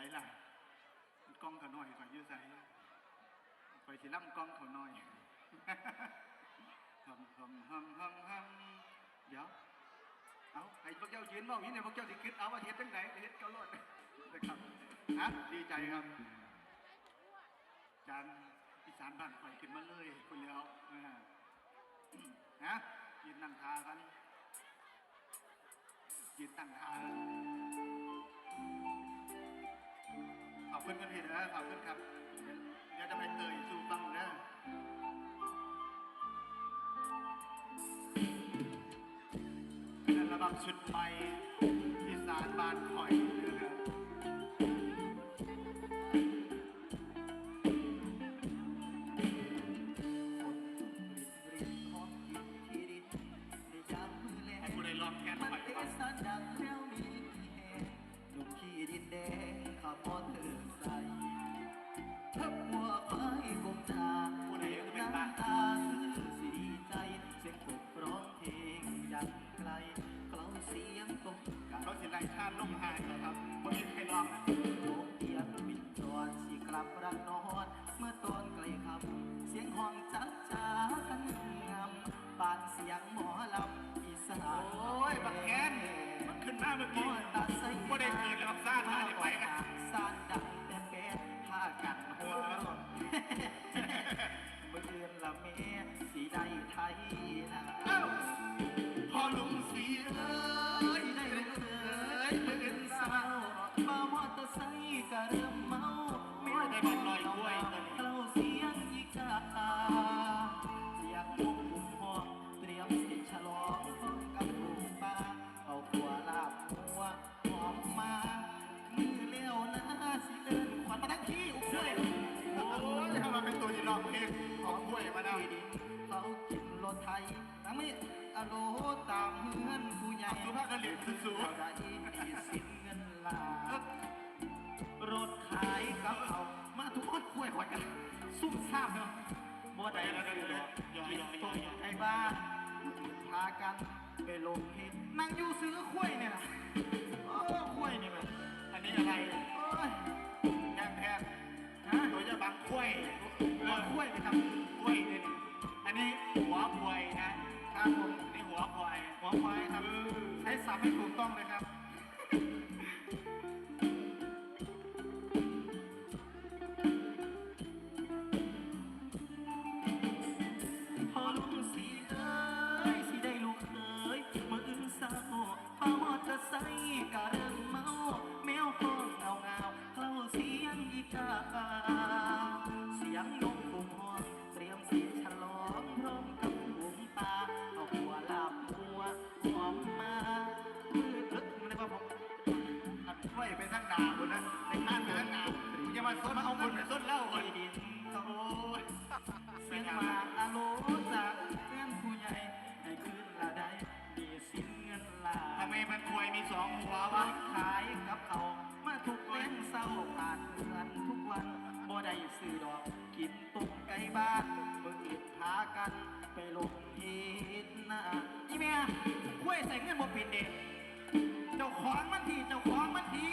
ส่ล่ะกล้องเขาหน่อยข่อยอยื้อใส่ข่อยสิล่ำกล้องเขาหน่อยทำทำทำทำทำเดี๋ยวเอาไอ้พวกเจ้ายืนเว่าอย่างนี้เนี่ยพวกเจ้าสิคิดเอาว่าเฮ็ดตั้งไหนเฮ็ดเกาโลดนะครับฮะดีใจครับจานอีสานบ้านข่อยขึ้นมาเลยคุณเลี้ยวฮะยืนนั่งทากันยืนตั้งทา คุณกันพี่นะขอบคุณครับ เดี๋ยวจะไปเตยสู่ฟังนะเป็นอัลบั้มชุดใหม่ ลับรักนอน เมื่อตอนไกลคำเสียงห้องจักจ้ากันงำปานเสียงหมอลำอีสานโอ้ยบักแกนมันขึ้นมาเมื่อกี้ ซุ่มซ่ามเนาะบ่ได้แล้วก็ดอกกินต้มไก่บ้านพากันไปลงเห็นนั่งอยู่ซื้อคุ้ยเนี่ยโอ้คุ้ยนี่มันอันนี้อะไรโอ้ยแทบแทบฮะตัวจะบังกล้วยเอาคุ้ยไปทำกล้วยเนี่ยอันนี้หัวพวยนะครับผมอันนี้หัวพวยหัวควยครับใช้สับให้ถูกต้องเลยครับ ววาวะขายกับเขามาทุกเล่นเศร้าผ่านเดือนทุกวันบ่ได้ซื้อดอกกินตุ่มไก่บ้านเบิ่งอิดพากันไปลงเฮ็ดนาอีเมียคุ้ยใส่เงินบ่เป็นเด็กเจ้าของมันทีเจ้าของมันที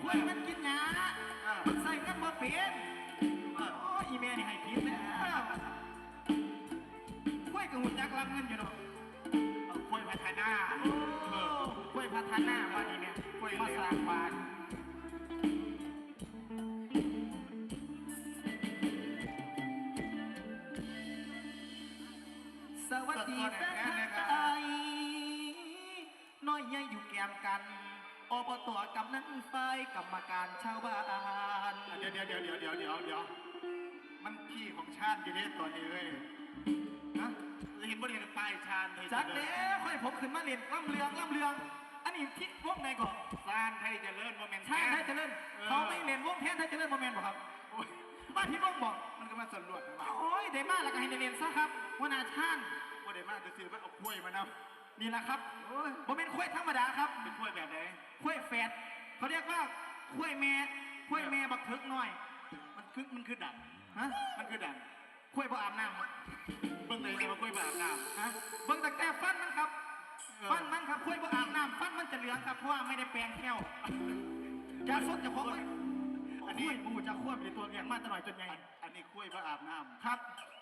คุ้ยมันกินหยามันใส่เงินบ่เป็นโอ้อีเมียนี่ให้ผิดแล้วคุ้ยกับหุ่นจักรับเงินอยู่เนาะเอากล้ยพัฒนาโอ้ กล้วยพัฒนาบ้านนี้เนี่ยกล้วยมาสร้างบ้านสวัสดีแฟนไทยน้อยใหญ่อยู่แกมกันอบตกำนันไฟกรรมการชาวบ้านเดี๋ยวเดี๋ยวเดี๋ยวเดี๋ยวเดี๋ยวเดี๋ยวเดี๋ยวมันพี่ของชาติอยู่เนี่ยตัวนี้เว้ยนะเห็นบริเวณป้ายชาติจัดเด้ค่อยผมขึ้นมาเรียนล่ำเรืองล่ำเรือง นนี้ที่วงไหนก่อนซานไทยเจริญโมเมนต์ใช่ไทยเจริญเขาไม่เรียนวงแทนไทยเจริญโมเมนต์บ่ครับโอ้ยบ้านพี่วงบอกมันก็มาสำรวจนะว่าโอ้ยได้มาแล้วก็ให้ได้เรียนซะครับหัวหน้าชาญว่าเดี๋ยวมาจะซื้อมาเอากล้วยมานำนี่แหละครับโอ้ยโมเมนต์คุ้ยธรรมดาครับเป็นกล้วยแบบไหนคุ้ยแฝดเขาเรียกว่าคุ้ยแม่คุ้ยแม่บักทึกหน่อย มันคือมันคือดฮะำมันคือดคุ้ยบ่อาบน้ำครับำเบิ่งเลยจะมากล้วยแบบน้ำฮะเบิ่งแต่แต่ฟันมันครับเออ ฟันมันครับคุ้ยบ่อาบน้ำฟันมันจะเหลืองครับเพราะว่าไม่ได้แปรงแก้วจะสดจะของมันอันนี้มูจะควบเป็นตัวเลี้ยงมาตลอดจนไงอันอันนี้กล้วยพระอาบน้ำครับ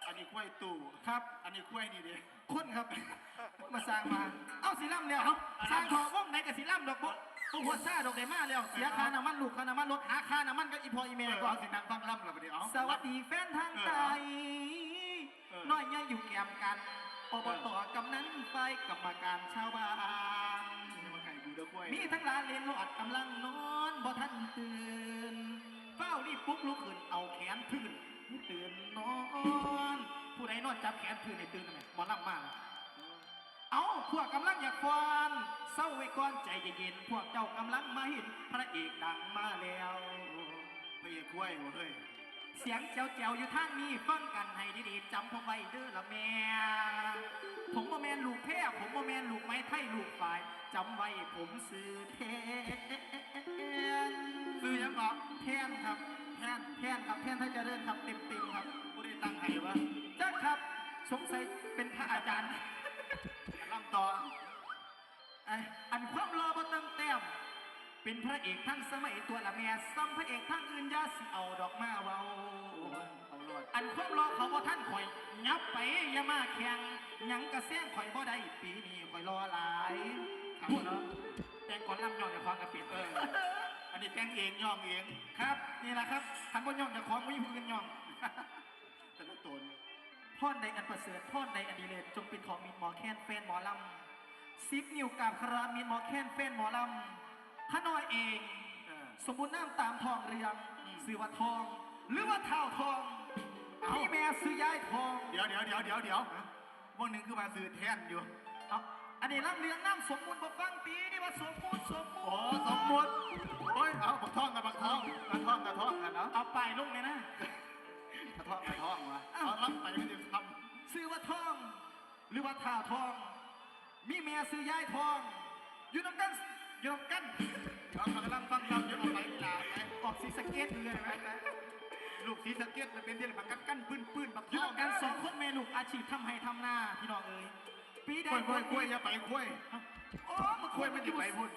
อันนี้กล้วยตู่ครับ อันนี้กล้วยนี่ดิคุณครับ มาสร้างมา เอาสีล่ำแล้วสร้างทองว่องไหนกับสีล่ำดอกบุ๊ตัวหัวซ่าดอกเดมาแล้วเสียค่าน้ำมันลูกค่าน้ำมันรถหาค่าน้ำมันก็อีพออีเมเอลอก่อเอานสินางฟังล่ำเราไปดิเอาสวัสดีแฟนทางไกลเออน้อยใหญ่อยู่แกมกัน อบตกำนันไฟกรรมการชาวบ้านนี่มาไก่กูเด้อกล้วยมีทั้งหลานเรียนรอดกำลังนอนบ่ทันตื่นเฝ้ารีบปลุ๊บลุกขึ้นเอาแขนพื้นตื่นนอน ผู้ใดนอนจับแขนพื้นในตื่นทำไมหมอลำมากเอาพวกกำลังอยากฟอนเศร้าไว้ก่อนใจเย็นๆพวกเจ้ากำลังมาเห็นพระเอกดังมาแล้วพระเอกกล้วยเวะ เฮ้ยเสียงแจ๋วๆอยู่ทางนี้ฟังกันให้ดีๆจำผมไว้เด้อละแม่ผมบ่แมนลูกแพ้ผมบ่แมนลูกไม้ไทยลูกฝ่ายจำไว้ผมซื้อแทนซื้อยังบอกแทนครับแทนแทนครับแทนถ้าจะเดินครับเต็มๆครับกูได้ตั้งให้วะจ้าครับสงสัยเป็นพระอาจารย์ล่ำต่อไออันความรอบ่เติมแต้ม เป็นพระเอกทั้งสมัยตัวละแม่ซ้ำพระเอกทั้งอื่นอยาสิเอาดอกมาเว้าเอารอดอันความรอเขาบ่ท่านข่อยยับไปอย่ามาแข่งหยังกระแซงข่อยบ่ได้ปีนี้ข่อยรอหลายพูดเนาะแต่งก่อนลำยองจะควางกระปิดเอออันนี้แต่งเองย่องเองครับนี่แหละครับทันบ่ย่องจะของไม่พูดกันย่องแต่ละตนพ่อนใดอันประเสริฐพ่อนใดอันดีเลศจงเป็นของมินหมอแคนแฟนหมอลำซิปนิ้วกราบคารามมินหมอแคนแฟนหมอลำ ข้าน้อยเองเออสมบูรณ์น้ำตามทองเรืองอืมซื้อว่าทอง หรือว่าเท่าทองเอ้าพี่แม่ซื้อย้ายทอง เดี๋ยวเดี๋ยวเดี๋ยวเดี๋ยวเดี๋ยววันหนึ่งคือมาซื้อแทนอยู่เอาอันนี้รับเลี้ยงน้ำสมบูรณ์บ่ฟังปีนี่ว่าสมบูรณ์สมบูโอ้รณ์สมบูรณ์โอ้ยเอาบักท่องกับบักท่องกระท่องกระท่องกันเนาะเอาไปลงเลยนะกระท่องกระท่องมาเอ้าเอารับไปไม่ได้ทซื้อว่าทอง หรือว่าท่าทอง มีแม่ซื้อย้ายทอง อยู่น้ำกันอ ยู่น้ำกันำเรากำลังฟังเราอยู่เอาไปเวลาไปออกสีสะเก็ตเลยไหมลูกสีสะเก็ตมันเป็นที่อะไรบักกันกั้นปืนปืนบักอยู่ท่องน้ำกันสองคนแม่ลูกอาชีพทำให้ทำหน้าพี่น้องเอ้ยปีใดกล้วยกล้วยกล้วยอย่าไปกล้วยโอ้มากล้วยมันจะไปพุ่น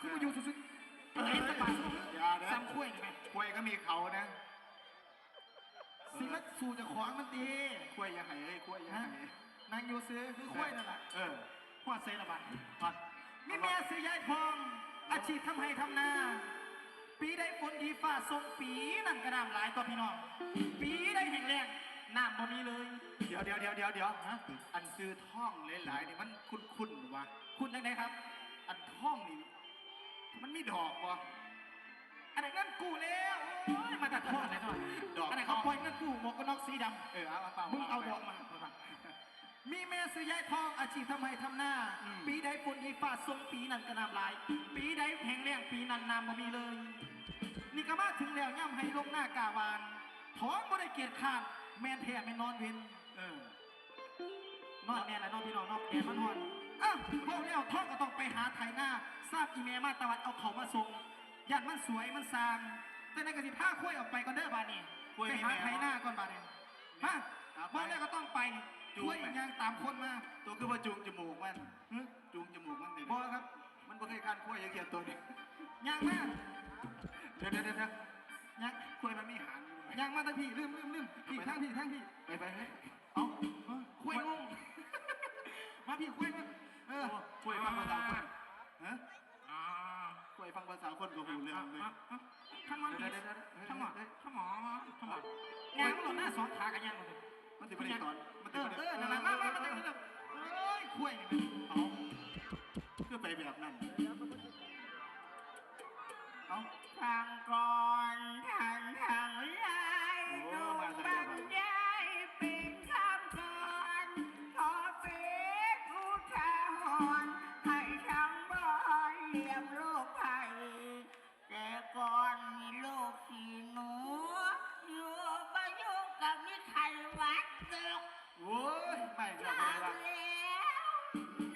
คือมาอยู่สุดๆอะไรสบายอย่าเด้อซ้ำกล้วยนี่ไหมกล้วยก็มีเขานะสิมาสู่จะขวางมันตีกล้วยอย่าให้เอ้ยกล้วยอย่าให้นางอยู่ซื้อคือกล้วยนั่นแหละเออพ่อเซระบันพัด มีแม่ซื้อยายทอง อาชีพทำให้ทำนา ปีได้ฝนดีฟ้าทรงปีนั่นกระน้ำหลายต่อพี่น้อง ปีได้แห่งแรงน้ำบ่มีเลย เดี๋ยวเดี๋ยวเดี๋ยวเดี๋ยวเดี๋ยวฮะอันซื้อท่องหลายๆนี่มันคุ้นๆวะคุณได้ไหนครับ อันท่องนี่มันมีดอกวะอันไหนเงินกู้แล้วโอ้ยมาตัดทอดเลยหน่อยดอกอันไหนเขาปล่อยเงินกู้หมวกกันน็อกสีดำเออเอาเอาเปล่ามึงเอาดไปอกมา มีแม่ซื้อยายทองอาชีพทำไมทำหน้าอืมปีใดฝนดีฟ้าทรงปีนั้นกระน้ำหลาย ปีใดแห้งแล้งปีนั้นน้ำบ่มีเลย นี่ก็มาถึงแล้วย่ำให้ลงหน้ากาวานท้องบ่ได้เกียรติขาดแม่นแท้แม่นนอนเว้นเออนอนแม่นและนอนพี่น้องนอนแก่มานอนอ้าวบอกแล้วท้องก็ต้องไปหาไถนาทราบอีเมมาตะวันเอาเขามาส่งยันมันสวยมันสร้าง แต่ในกระสิผ้าคุ้ยออกไปก่อนเด้อบาดนี้ไปหาไถนาก่อนบาดนี้ฮะบอกแล้วก็ต้องไป คุ้ยยางตามคนมาตัวคือว่าจูงจมูกมันหึจูงจมูกมันเลยบอกครับ มันบ่เคยการคุ้ยอย่างเงี้ยตัวนี้ยางมาเดี๋ยวเดี๋ยวเดี๋ยวเดี๋ยวยางคุ้ยมันมีหางอยู่ยางมาทั้งพี่ลืมลืมลืมพี่ทั้งพี่ทั้งพี่ไปไปไปเอาคุ้ยงงมาพี่คุ้ยมาเออคุ้ยฟังภาษาคนฮะคุ้ยฟังภาษาคนก็หูเรื่องเลยข้างมันเดี๋ดียวเดี๋ยวเดี๋ยวข้างหมอข้างหมอข้างหมอยางมันหล่นหน้าสองขากันยางหมดเลย มันติดประเด็นตอนมันเอติดอประเอเด็นอนั่นแหละมามามาตั้งแต่เอ้ยคุ้ยนี่เอาคือไปแบบนั้น เอาทางก่อนทางทางยายดู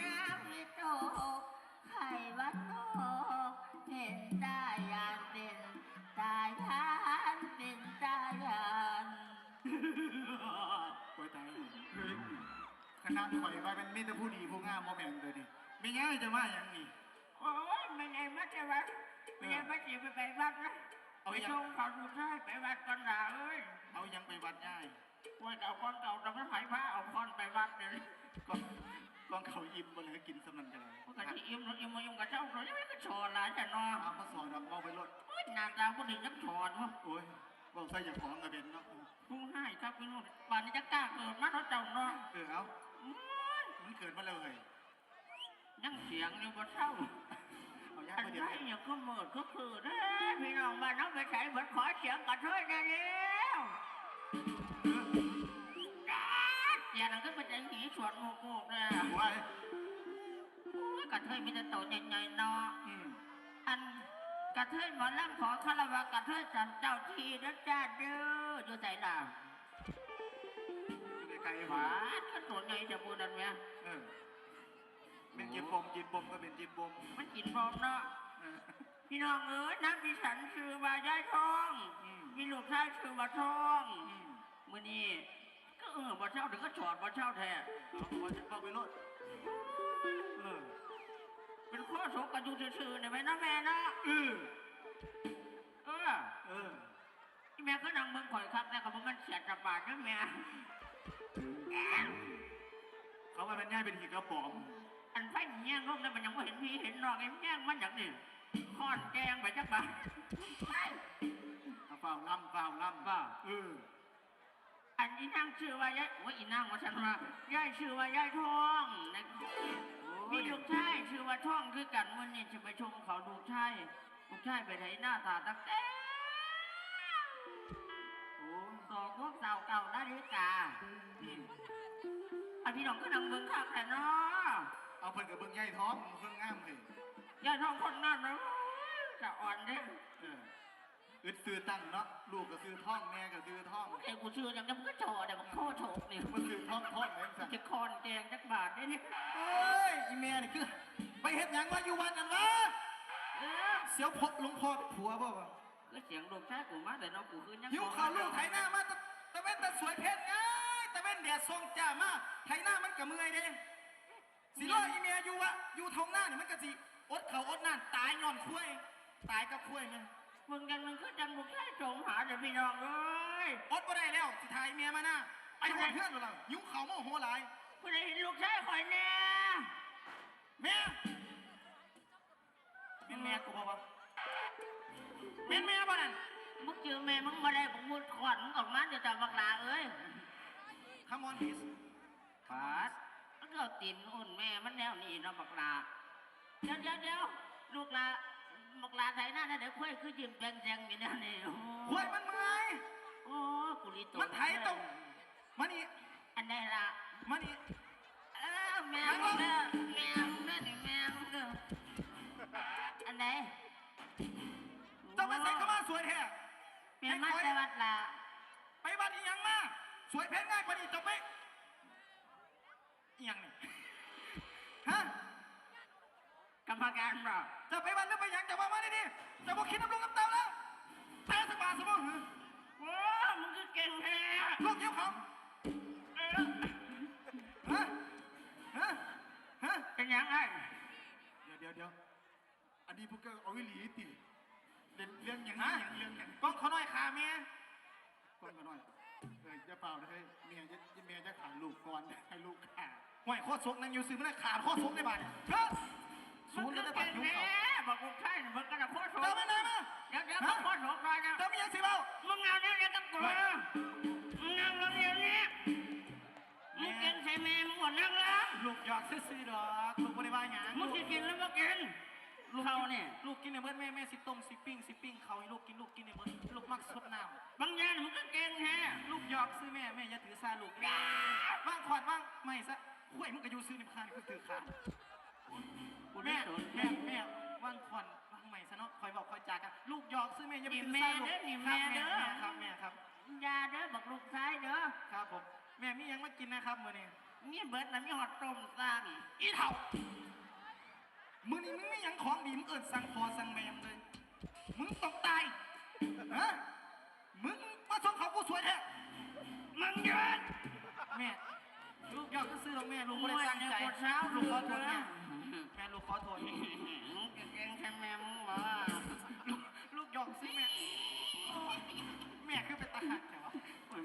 น้ำไม่ตกไข่วัดตกเห็นได้ยานเป็นตายทานเป็นตายานป่วยตายเฮ้ยคณะข่อยว่ามันมีแต่ผู้ดีผู้งามมาแบ่งเลยนี่ไม่ง่ายจะว่าอย่างนี้โอ้ยไม่ไงมาจะวัดไม่ไงมาจีบไปไปวัดนะเเอาไปยังส่งเขาดูใช่ไปวัดกันด่าเอ้ยเอายังไปวัดย่ายว่าจะเอาคนเก่าแต่ไม่หายผ้าเอาคนไปวัดเลย ก็กองเขาอิ่มบ่เลยกินสำนันกันเลยปกติอิ่มอิ่มมายุ่งกับเจ้าเขายังไม่ก็ชอนละจะนอนเอามาสอนดอกเอาไปรถหน้าตาคนอื่นยังชอนวะโอ้ยบอกใส่อย่างของกระเด็นเนาะผู้ให้ครับพี่นุ่นป่านนี้จะกล้าเกิดมาเขาเจ้าเนาะเออเอามันเกิดมาแล้วเลยยังเสียงอยู่บนเท่าเอาย่าอันมาเดี๋ยวใช่นี้ยังก็เมิดก็คือเด้พี่น้องบ้านน้องไปใช้เหมือนขอเสียงกันเถิดได้แล้ว อย่านั้นก็เป็นไอ้หีสวนโมโกกเลยไว้กระเทยมีแต่โตใหญ่ๆเนาะอืมอันกระเทยหมอลำขอคารวะกระเทยจำเจ้าทีนะจ้าเด้ออยู่ใจล่ะอยู่ไกลๆหหวาวานก็ตัวใหญ่จะพูดนั่นแหมเออเป็นจินปมจินปมก็เป็นจินปมมันกินพร้อมเนาะเออพี่น้องเอ้ยน้ำดิฉันชื่อว่ายายทองอืมมีลูกชายชื่อว่าทองอืมมื่อนี้ก็ เออบ่เช่าถึงก็จอดบ่เช่าแท้เอาเอาเอาไปรถเออเป็นข้อโศกกันอยู่ซื่อๆเนี่ยแม่นะแม่นะเออเออเออที่แม่ก็นั่งเบิ่งข่อยครับแต่ก็บ่มันเสียจับบาดนะแม่เขาว่าเป็นย่ายเป็นหีกระป๋อมอันไฟแย่งลงแล้วมันยังบ่เห็นพี่เห็นน้องไอ้แย่งมันอย่างนี้ค้อนแกงไปจักบาทเอาเปล่าล่ำเปล่าล่ำว่าเออ อันนี้นางชื่อว่ายายโอ้ยอีนางว่าฉันว่ายายชื่อว่ายายทองนะมีลูกชายชื่อว่าทองคือกันมื้อนี้จะไปชมเขาลูกชายลูกชายไปไหนหน้าตาตักแต่โอ้สองพวกสาวเก่านาฬิกาอืมอันพี่น้องก็นั่งเบิ่งคักแต่เนาะเอาเพิ่นกับเบิ่งย่ายท้องเพิ่งงามเลยยายทองคนนั้นนะจะอ่อนเด้เอออึดซื้อตั้งเนาะลูกก็ซื้อท่องแม่ก็ซื้อท่องเอ้กูชื่ออย่างนี้มันก็โจดแต่มันโคโฉกนี่มันซื้อท่องท่องเลยสั่นจะคอนแกงจักบาทได้นี่เอ้ยอีแม่นี่คือไปเฮ็ดหยังวะอยู่วันนั้นวะเออเสียวพกหลวงพ่อผัวบ่วะก็เสียงลูกชายกูมาแต่น้องกูคือยังหิวข่าวลูกไถหน้ามาตะตะเว้นตะสวยเพชรไงตะเว้นแดดส่องจ้ามาไถหน้ามันก็เมื่อยเด้สิรออีเมียอยู่วะอยู่ทงหน้านี่มันก็สิอดเขาวอดน้ำตายย้อนคุ้ยตายกับคุ้ยมัน มึงยังมึงก็จังลูกชายโจมหาแต่พี่น้องเอ้ยอดบ่ได้แล้วสิทายเมียมาหน้าไปหาเพื่อนหรือเปล่าหิวข่าวโมโหหลายกูได้เห็นลูกชายคอยแน่แม่เป็นแม่กูบ่วะเป็นแม่บ่นั่นมึงเจอแม่มึงมาได้มึงมุดขวัญมึงออกมาจะจับบักลาเอ้ย Come on please ปาดมันก็เอาตีนอุ่นแม่มันแนวนี้เนาะบักลาเดี๋ยวเดี๋ยวเดี๋ยวลูกลา บักลาไทยหน้าเนี่ยเดี๋ยวค่อยคือจิ้มแจงแจงอยู่แนวนี้โอ้ห่วยมันเมื่อยโอ้กุลิโตมันไถตรงมานี่อันใดล่ะมานี่เออแมวเด้อแมวเด้อนี่แมวเด้ออันใดเจ้ามาใส่ก็มาสวยแท้แม่มาแต่วัดละไปบ้านอีหยังมาสวยเพชรง่ายกว่านี้จบไหมอีหยังนี่ฮะ กรรมการบ่จะไปบ้านหรือไปหยังจะมามาดิดิจะบอกคิดน้ำลงน้ำเต้าแล้วแต่สักบาทสมองหือโอ้มึงคือเก่งแท้ลูกเกี่ยวของเออฮะฮะฮะเป็นยังไงเดี๋ยวเดี๋ยวเดี๋ยวอันนี้พวกก็เอาวิลีติเรื่องเรื่องอย่างนี้อย่างเรื่องอย่างก้องเขาน้อยขาเมียก้องเขาน้อยเออจะเปล่านะเฮ้ยเมียจะเมียจะขาลูกก่อนให้ลูกขาห่วยโคตรซกนั่งอยู่ซื้อไม่ได้ขาดโคตรซกได้บ้านเฮ้ยมึ ศูงนย์คืแล้วอได้บ้าเก่นงยุ่งแท้เขาบอกกูใช่มึงกระดับโคตรโฉเจ้าไม่ได้มาเดี๋ยวเดี๋ยวบอกโคตรโฉก่อนนะเจ้าไม่ยังสิเบ้ามึงเอาเนี่ยเนี่ยกับกูมึงนั่งลงเดี๋ยวนี้มึงกินใช่ไหมมึงหมดนั่งแล้วลูกหยอกซื่อๆดอกลูกบริวารหยังมึงสิกินแล้วบ่กินเขาเนี่ยลูกกินในเบิดแม่แม่สิต้มสิปิ้งสิปิ้งเขาให้ลูกกินลูกกินในเบิดลูกมักสดน้บางอย่างมึงก็เก่งแท้ำลูกหยอกซื้อแม่แม่อย่าถือซาลูกว่างขอดว่างไม่ซะห่วยมึงก็อยู่ซื้อในพานกูถือขาดกู แม่ไม่สนแม่แม่ว่างขอนว่างใหม่ซะเนาะคอยบอกคอยจากกันลูกหยอกซื้อแม่อย่าไปถือซาลูกครับแม่ครับยาเด้อบักลูกชายเด้อครับผมแม่มียังมากินนะครับมื้อนี้มีเบิดนะมีหอดต้มสั่งอีเถ่ามื้อนี้มึงไม่ยังของดีมึงเอิ้นสั่งพอสั่งแม่มเลยมึงต้องตายฮะมึงมาส่งเขากูสวยแท้มึงหยืนแม่ ลูกยอดก็ซื้อแม่ลูกไม่ได้ตั้งใจลูกขอโทษนะแม่ลูกขอโทษเก่งแค่แม่มึงมาลูกยอดซื้อแม่แม่คือเป็นตาหักแต่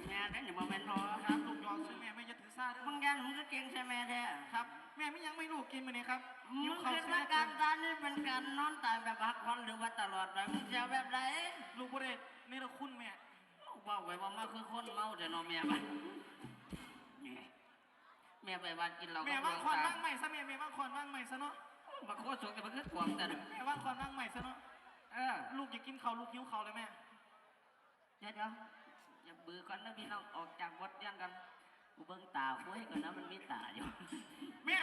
แม่ได้อย่ามาแม่นรอครับลูกยอดซื้อแม่ไม่จะถือซาด้วยบางแกนมึงก็เก่งใช่แม่แท้ครับ แม่ไม่ยังไม่ลูกกินมันนี่ครับมึงเป็นว่าการตานี่เป็นการนอนตายแบบหักพันหรือว่าตลอดไปมึงจะแบบไหนลูกประเด็นนี่เราคุ้นแม่ว่าไว้ว่ามาคือคนเมาแต่นอนแม่บ้า ม่ไปบ้านกินเราแม่ว่างคอนว่างใหม่ซะแม่แม่ว่างคอนว่างใหม่ซะเนาะมาโคตรสูงแต่มันคือขวางแต่แม่ว่างคอนว่างใหม่ซะเนาะเออลูกอยากกินข้าวลูกหิวข้าวเลยแม่เดี๋ยวเดี๋ยวอย่าบือก่อนนะพี่น้องออกจากวัดยังกันกูเบิ่งตาคุยก่อนนะมันมีตาอยู่แม่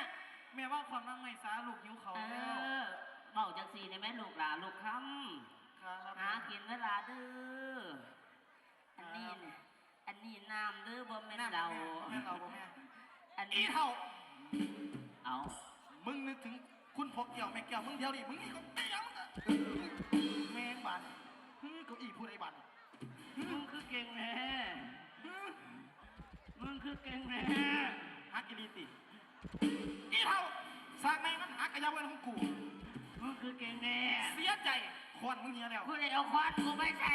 แม่ว่างคอนว่างใหม่ซะลูกหิวข้าวเอแล้วอเบาจังสีในแม่ลูกหลานลูกคครับำหากินเวลาเด้ออันนี้เนี่ยอันนี้น้ำเด้อบ่แม่นแม่เราแม่เราบ่แม่ อันอีนี้เท่า เอา มึงนึกถึงคุณพกเกี่ยวแม่แก้วมึงเดียวดิ มึงนี่ก็เตี้ยมึงอะแม่งบาดฮึเก้าอี้พูดไอ้บาดมึงคือเก่งแน่มึงคือเก่งแน่ฮักกิลีติอีเท่าสร้างแม่งมันหักกระยาเวนของกู มึงคือเก่งแน่เสียใจคอนมึงเนี้ยแล้วกูได้เอาควันกูไปใส่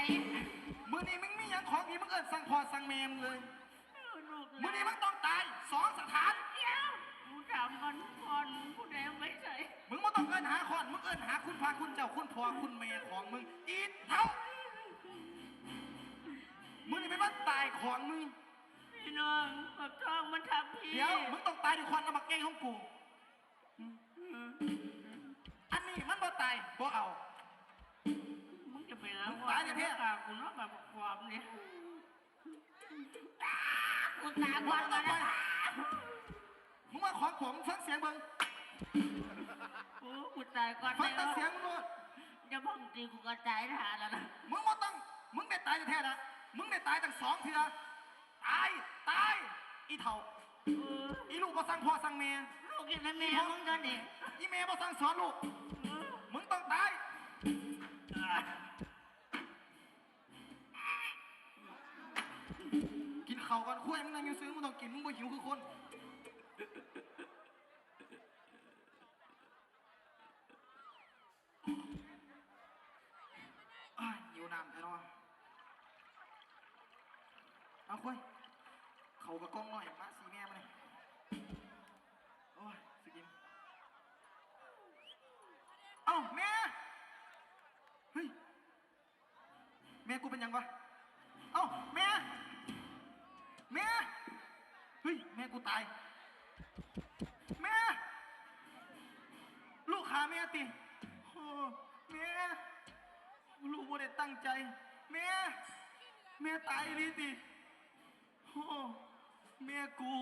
มือนี้มึงมีหยังของดีมึงเอิญสั่งพอสั่งแม่มึงเลยลูก มือนี้มึงต้องตายสองสถาน เดี๋ยวกูถามมันก่อนกูได้เอาไปใส่มึงไม่ต้องเอิญหาคอนมึงเอิญหาคุณพาคุณเจ้าคุณพ่อคุณแม่ของมึงอีเท่ามือนี้เป็นวันตายของมึงพี่น้องปักทองมันทับพี่เดี๋ยวมึงต้องตายด้วยควันน้ำมักเก้งของกู อันนี้มันบ่ตายบ่เอา มึงจะไปแล้วมึงตายเนี่ยเพ่ตากูเนาะแบบความเนี่ย กูตาควันมาแล้วมึงมาของผมฟังเสียงเบิ่งโอ้กูตายก่อนฟังแต่แล้วเสียงมึงโลดจะพ่องตีกูกระจายทหารแล้วนะมึงบ่ต้องมึงได้ตายแท้ๆนะมึงได้ตายตั้งสองเทื่อตายตายอีเถ่าเอออีลูกบ่สั่งพ่อสั่งแม่ลูกกินแม่แม่มึงกันดิอีแม่บ่สั่งสอนลูก มึงต้องตาย กินข้าก่อนคุยมึงนั่งอยู่ซื้อมึงต้องกินมึงบ่หิวคือคนหิวน้ำแน่นอนเอาคุยเขากับกล้องหน่อยมาสีแม่มาเลยโอ้ยสกิน เอ้าแม่ เฮ้ย แม่กูเป็นยังวะ เอ้าแม่ แม่ เฮ้ย แม่กู ตาย แม่ ลูกขาแม่ติโอ้แม่ ลูกบ่ได้ตั้งใจ แม่ แม่ตายดีติโอ้แม่กู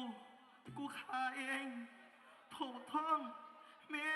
กูขาเองโถท้อง แม่